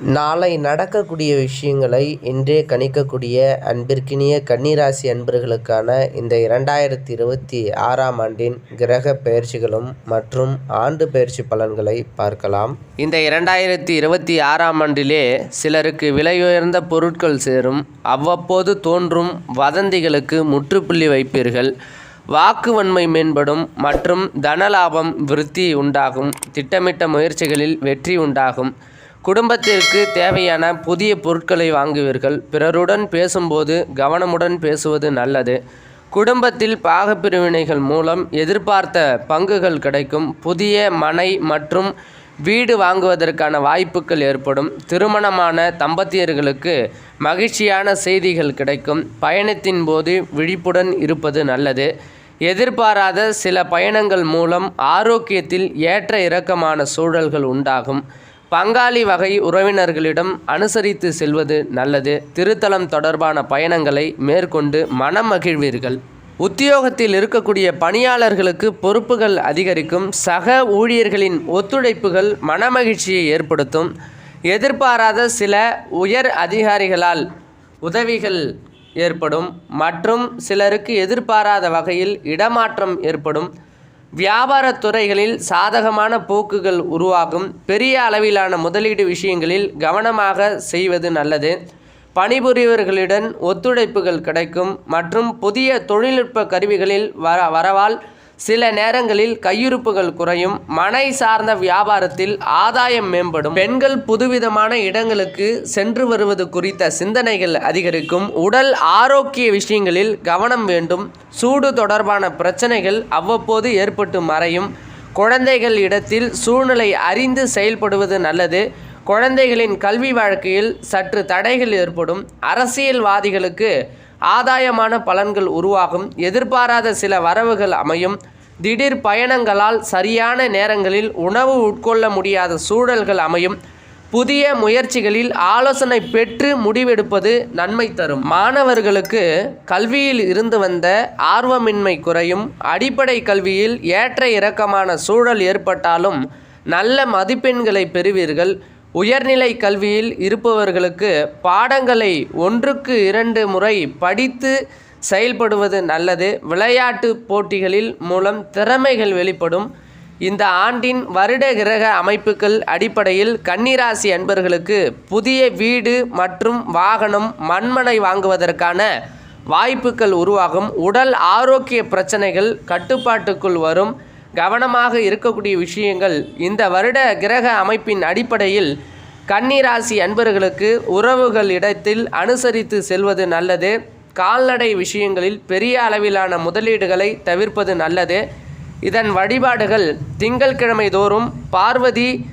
நாளை நடக்கக்கூடிய விஷயங்களை இன்றே கணிக்கக்கூடிய அன்பிற்கினிய கன்னிராசி அன்பர்களுக்கான இந்த இரண்டாயிரத்தி இருபத்தி ஆறாம் ஆண்டின் கிரக பெயர்ச்சிகளும் மற்றும் ஆண்டு பெயர்ச்சி பலன்களை பார்க்கலாம். இந்த இரண்டாயிரத்தி இருபத்தி ஆறாம் ஆண்டிலே சிலருக்கு விலையுயர்ந்த பொருட்கள் சேரும். அவ்வப்போது தோன்றும் வதந்திகளுக்கு முற்றுப்புள்ளி வைப்பீர்கள். வாக்குவன்மை மேம்படும் மற்றும் தனலாபம் விருத்தி உண்டாகும். திட்டமிட்ட முயற்சிகளில் வெற்றி உண்டாகும். குடும்பத்திற்கு தேவையான புதிய பொருட்களை வாங்குவீர்கள். பிறருடன் பேசும்போது கவனமுடன் பேசுவது நல்லது. குடும்பத்தில் பாகப்பிரிவினைகள் மூலம் எதிர்பார்த்த பங்குகள் கிடைக்கும். புதிய மனை மற்றும் வீடு வாங்குவதற்கான வாய்ப்புகள் ஏற்படும். திருமணமான தம்பதியர்களுக்கு மகிழ்ச்சியான செய்திகள் கிடைக்கும். பயணத்தின் போது விழிப்புடன் இருப்பது நல்லது. எதிர்பாராத சில பயணங்கள் மூலம் ஆரோக்கியத்தில் ஏற்ற இறக்கமான சூழல்கள் உண்டாகும். பங்காளி வகை உறவினர்களிடம் அனுசரித்து செல்வது நல்லது. திருத்தலம் தொடர்பான பயணங்களை மேற்கொண்டு மனம் மகிழ்வீர்கள் உத்தியோகத்தில் இருக்கக்கூடிய பணியாளர்களுக்கு பொறுப்புகள் அதிகரிக்கும். சக ஊழியர்களின் ஒத்துழைப்புகள் மனமகிழ்ச்சியை ஏற்படுத்தும். எதிர்பாராத சில உயர் அதிகாரிகளால் உதவிகள் ஏற்படும். மற்றும் சிலருக்கு எதிர்பாராத வகையில் இடமாற்றம் ஏற்படும். வியாபாரத் துறைகளில் சாதகமான போக்குகள் உருவாகும். பெரிய அளவிலான முதலீடு விஷயங்களில் கவனமாக செய்வது நல்லது. பணிபுரியவர்களிடம் ஒத்துழைப்புகள் கிடைக்கும் மற்றும் புதிய தொழில்நுட்ப கருவிகளில் வர வரவால் சில நேரங்களில் கையிருப்புகள் குறையும் மனை சார்ந்த வியாபாரத்தில் ஆதாயம் மேம்படும். பெண்கள் புதுவிதமான இடங்களுக்கு சென்று வருவது குறித்த சிந்தனைகள் அதிகரிக்கும். உடல் ஆரோக்கிய விஷயங்களில் கவனம் வேண்டும். சூடு தொடர்பான பிரச்சனைகள் அவ்வப்போது ஏற்பட்டு மறையும். குழந்தைகள் இடத்தில் சூழ்நிலை அறிந்து செயல்படுவது நல்லது. குழந்தைகளின் கல்வி வாழ்க்கையில் சற்று தடைகள் ஏற்படும். அரசியல்வாதிகளுக்கு ஆதாயமான பலன்கள் உருவாகும். எதிர்பாராத சில வரவுகள் அமையும். திடீர் பயணங்களால் சரியான நேரங்களில் உணவு உட்கொள்ள முடியாத சூழல்கள் அமையும். புதிய முயற்சிகளில் ஆலோசனை பெற்று முடிவெடுப்பது நன்மை தரும். மாணவர்களுக்கு கல்வியில் இருந்து வந்த ஆர்வமின்மை குறையும். அடிப்படை கல்வியில் ஏற்ற இறக்கமான சூழல் ஏற்பட்டாலும் நல்ல மதிப்பெண்களை பெறுவீர்கள். உயர்நிலை கல்வியில் இருப்பவர்களுக்கு பாடங்களை ஒன்றுக்கு இரண்டு முறை படித்து செயல்படுவது நல்லது. விளையாட்டு போட்டிகளில் மூலம் திறமைகள் வெளிப்படும். இந்த ஆண்டின் வருட கிரக அமைப்புகள் அடிப்படையில் கன்னிராசி அன்பர்களுக்கு புதிய வீடு மற்றும் வாகனம் மண்மனை வாங்குவதற்கான வாய்ப்புகள் உருவாகும். உடல் ஆரோக்கிய பிரச்சனைகள் கட்டுப்பாட்டுக்குள் வரும். கவனமாக இருக்கக்கூடிய விஷயங்கள் இந்த வருட கிரக அமைப்பின் அடிப்படையில் கன்னிராசி அன்பர்களுக்கு உறவுகள் இடத்தில் அனுசரித்து செல்வது நல்லது. கால்நடை விஷயங்களில் பெரிய அளவிலான முதலீடுகளை தவிர்ப்பது நல்லது. இதன் வழிபாடுகள் திங்கட்கிழமை தோறும் பார்வதி